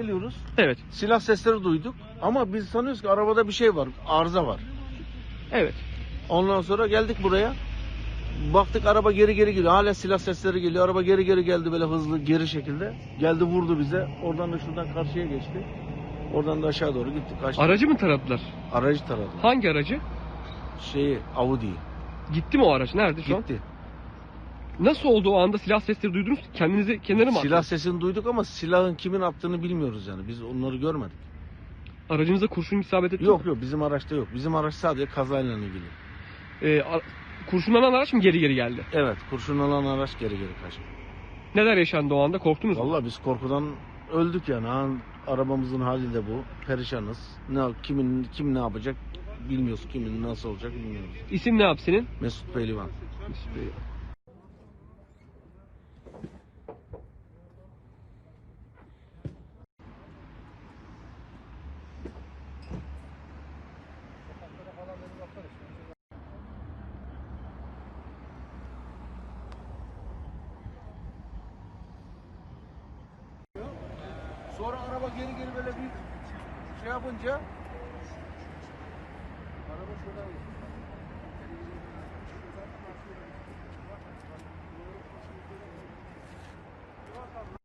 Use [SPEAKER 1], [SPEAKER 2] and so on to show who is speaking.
[SPEAKER 1] Geliyoruz.
[SPEAKER 2] Evet.
[SPEAKER 1] Silah sesleri duyduk. Ama biz sanıyoruz ki arabada bir şey var. Arıza var.
[SPEAKER 2] Evet.
[SPEAKER 1] Ondan sonra geldik buraya. Baktık araba geri geri geliyor. Hala silah sesleri geliyor. Araba geri geri geldi böyle hızlı geri şekilde. Geldi vurdu bize. Oradan da şuradan karşıya geçti. Oradan da aşağı doğru gittik. Kaçtık.
[SPEAKER 2] Aracı mı taradılar?
[SPEAKER 1] Aracı taradı.
[SPEAKER 2] Hangi aracı?
[SPEAKER 1] Şeyi Audi'yi.
[SPEAKER 2] Gitti mi o araç? Nerede şu an?
[SPEAKER 1] Gitti.
[SPEAKER 2] Nasıl oldu o anda silah sesleri duydunuz? Kendinizi kenara mı
[SPEAKER 1] Silah
[SPEAKER 2] attınız?
[SPEAKER 1] sesini duyduk ama silahın kimin attığını bilmiyoruz yani. Biz onları görmedik.
[SPEAKER 2] Aracınıza kurşun isabet etti mi?
[SPEAKER 1] Yok yok bizim araçta yok. Bizim araç sadece kazayla ilgili.
[SPEAKER 2] Ee, ar- kurşunlanan araç mı geri geri geldi?
[SPEAKER 1] Evet kurşun alan araç geri geri kaçtı.
[SPEAKER 2] Neler yaşandı o anda? Korktunuz mu?
[SPEAKER 1] Vallahi biz korkudan öldük yani. Ha, arabamızın hali de bu. Perişanız. Ne kimin kim ne yapacak bilmiyoruz. Kimin nasıl olacak bilmiyoruz.
[SPEAKER 2] İsim ne yap senin?
[SPEAKER 1] Mesut Pehlivan. Sonra araba geri geri böyle bir şey yapınca